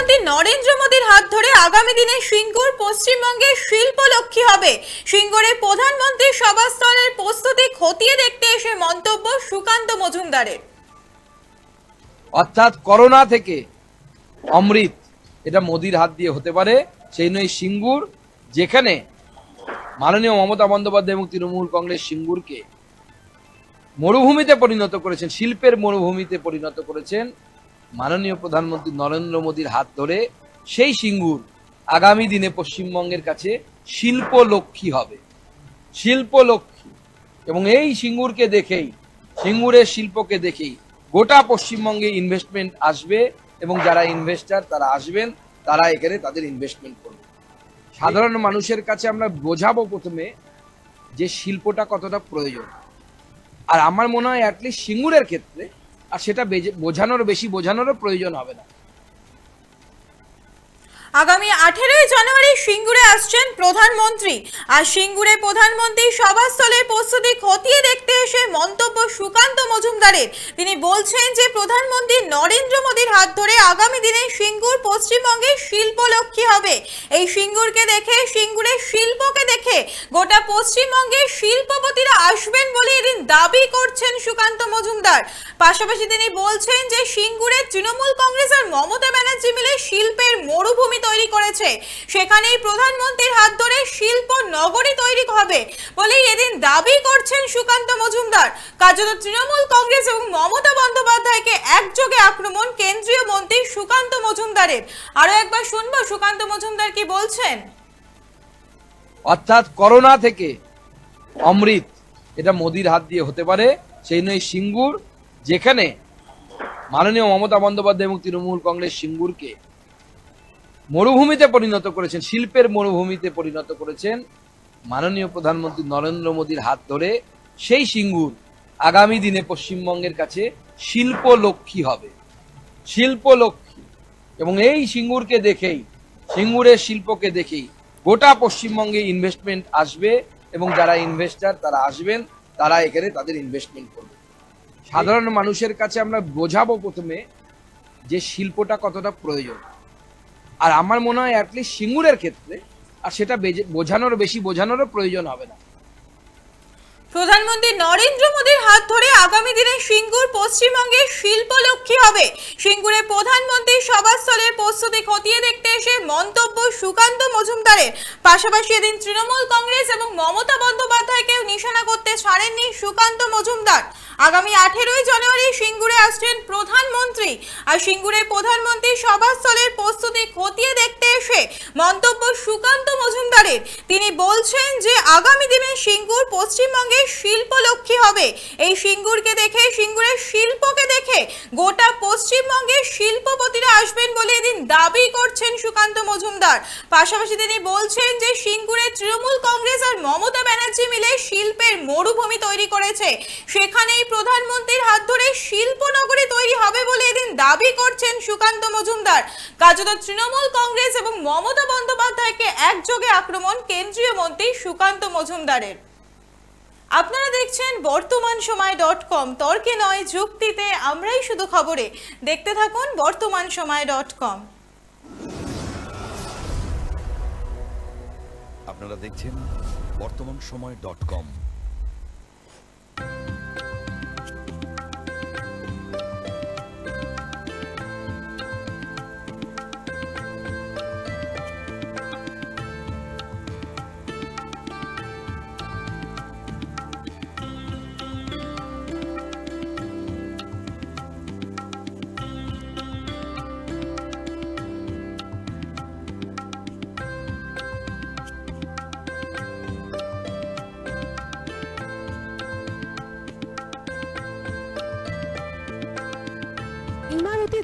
প্রধানমন্ত্রী নরেন্দ্র মোদীর হাত ধরে আগামী দিনে সিঙ্গুর পশ্চিমবঙ্গের শিল্পলক্ষ্মী হবে। সিঙ্গুরে প্রধানমন্ত্রীর সভাস্থলের প্রস্তুতি খতিয়ে দেখতে এসে মন্তব্য সুকান্ত মজুমদারের। অর্থাৎ করোনা থেকে অমৃত, এটা মোদির হাত দিয়ে হতে পারে। সেই নয় সিঙ্গুর, যেখানে মাননীয় মমতা বন্দ্যোপাধ্যায় এবং তৃণমূল কংগ্রেস সিঙ্গুরকে মরুভূমিতে পরিণত করেছেন, শিল্পের মরুভূমিতে পরিণত করেছেন মাননীয় প্রধানমন্ত্রী নরেন্দ্র মোদীর হাত ধরে সেই সিঙ্গুর আগামী দিনে পশ্চিমবঙ্গের কাছে শিল্প লক্ষ্মী হবে। শিল্প লক্ষ্মী এবং এই সিঙ্গুরকে দেখেই, সিঙ্গুরের শিল্পকে দেখেই গোটা পশ্চিমবঙ্গে ইনভেস্টমেন্ট আসবে এবং যারা ইনভেস্টার তারা আসবেন, তারা এখানে তাদের ইনভেস্টমেন্ট করবে। সাধারণ মানুষের কাছে আমরা বোঝাবো প্রথমে যে শিল্পটা কতটা প্রয়োজন। আর আমার মনে হয় অ্যাটলিস্ট সিঙ্গুরের ক্ষেত্রে আর সেটা বোঝানোর বেশি বোঝানোরও প্রয়োজন হবে না। আগামী আঠেরোই জানুয়ারি সিঙ্গুরে আসছেন প্রধানমন্ত্রী। আর সিঙ্গুরে প্রধানমন্ত্রী সভাস্থলের প্রস্তুতি খতিয়ে দেখতে এসে মন্তব্য সুকান্ত মজুমদারের। তিনি বলছেন যে, প্রধানমন্ত্রী নরেন্দ্র মোদীর হাত ধরে আগামী দিনে সিঙ্গুর পশ্চিমবঙ্গের শিল্পলক্ষ্মী হবে। এই সিঙ্গুরকে দেখে, সিঙ্গুরের শিল্পকে দেখে গোটা পশ্চিমবঙ্গের শিল্পপতিরা আসবেন বলে এদিন দাবি করছেন সুকান্ত মজুমদার। পাশাপাশি তিনি বলছেন যে, সিঙ্গুরের তৃণমূল কংগ্রেস আর মমতা ব্যানার্জি মিলে শিল্পের মরুভূমি তৈরি করেছে। সেখানেই প্রধানমন্ত্রীর হাত ধরে শিল্প নগরী তৈরি হবে বলেই এদিন দাবি করছেন সুকান্ত মজুমদার। কার্যত তৃণমূল কংগ্রেস এবং মমতা বন্দ্যোপাধ্যায়কে একযোগে আক্রমণ কেন্দ্রীয় মন্ত্রী সুকান্ত মজুমদারের। আরও একবার শুনব, সুকান্ত মজুমদার কি বলছেন? অর্থাৎ করোনা থেকে অমৃত, এটা মোদির হাত দিয়ে হতে পারে, সেই নয় সিঙ্গুর, যেখানে মাননীয় মমতা বন্দ্যোপাধ্যায় এবং তৃণমূল কংগ্রেস সিঙ্গুরকে মরুভূমিতে পরিণত করেছেন, শিল্পের মরুভূমিতে পরিণত করেছেন মাননীয় প্রধানমন্ত্রী নরেন্দ্র মোদীর হাত ধরে সেই সিঙ্গুর আগামী দিনে পশ্চিমবঙ্গের কাছে শিল্প লক্ষ্মী হবে। শিল্প লক্ষ্মী এবং এই সিঙ্গুরকে দেখেই, সিঙ্গুরের শিল্পকে দেখেই গোটা পশ্চিমবঙ্গে ইনভেস্টমেন্ট আসবে এবং যারা ইনভেস্টার তারা আসবেন, তারা এখানে তাদের ইনভেস্টমেন্ট করবে। সাধারণ মানুষের কাছে আমরা বোঝাবো প্রথমে যে শিল্পটা কতটা প্রয়োজন। আর আমার মনে হয় অ্যাটলিস্ট সিঙ্গুরের ক্ষেত্রে, আর সেটা বোঝানোর বেশি বোঝানোরও প্রয়োজন হবে না। প্রধানমন্ত্রী নরেন্দ্র মোদীর হাত ধরে আগামী দিনে সিঙ্গুর পশ্চিমবঙ্গে শিল্পলক্ষ্মী হবে। সিঙ্গুরে প্রধানমন্ত্রী সভাস্থলের প্রস্তুতি খতিয়ে দেখতে এসে মন্তব্য সুকান্ত মজুমদারের। পাশাপাশি এদিন তৃণমূল কংগ্রেস এবং মমতা বন্দ্যোপাধ্যায়কেও নিশানা করতে ছাড়েননি সুকান্ত মজুমদার। আগামী আঠেরোই জানুয়ারি সিঙ্গুরে আসছেন প্রধানমন্ত্রী। আর সিঙ্গুরে প্রধানমন্ত্রীর সভাস্থলের প্রস্তুতি খতিয়ে দেখতে এসে মন্তব্য সুকান্ত মজুমদারের। তিনি বলছেন যে, আগামী দিনে সিঙ্গুর পশ্চিমবঙ্গের শিল্পলক্ষ্মী হবে। এই সিঙ্গুরকে দেখে, সিঙ্গুরের শিল্পকে দেখে গোটা পশ্চিমবঙ্গের শিল্পপতিরা আসবেন বলে এদিন দাবি করছেন সুকান্ত মজুমদার। পাশাপাশি তিনি বলছেন যে সিঙ্গুরের তৃণমূল কংগ্রেস আর মমতা ব্যানার্জি মিলে শিল্পের মরুভূমি তৈরি করেছে। সেখানেই প্রধানমন্ত্রীর হাত ধরে শিল্পনগরী তৈরি হবে বলে এদিন দাবি করছেন সুকান্ত মজুমদার। কার্যত তৃণমূল কংগ্রেস এবং মমতা বন্দ্যোপাধ্যায়কে একযোগে আক্রমণ কেন্দ্রীয় মন্ত্রী সুকান্ত মজুমদারের। আপনারা দেখছেন বর্তমান সময় ডট কম। তর্কে নয়, যুক্তিতে আমরাই শুধু খবরে। দেখতে থাকুন বর্তমান সময় ডট কম। আপনারা দেখছেন বর্তমান সময় ডট কম।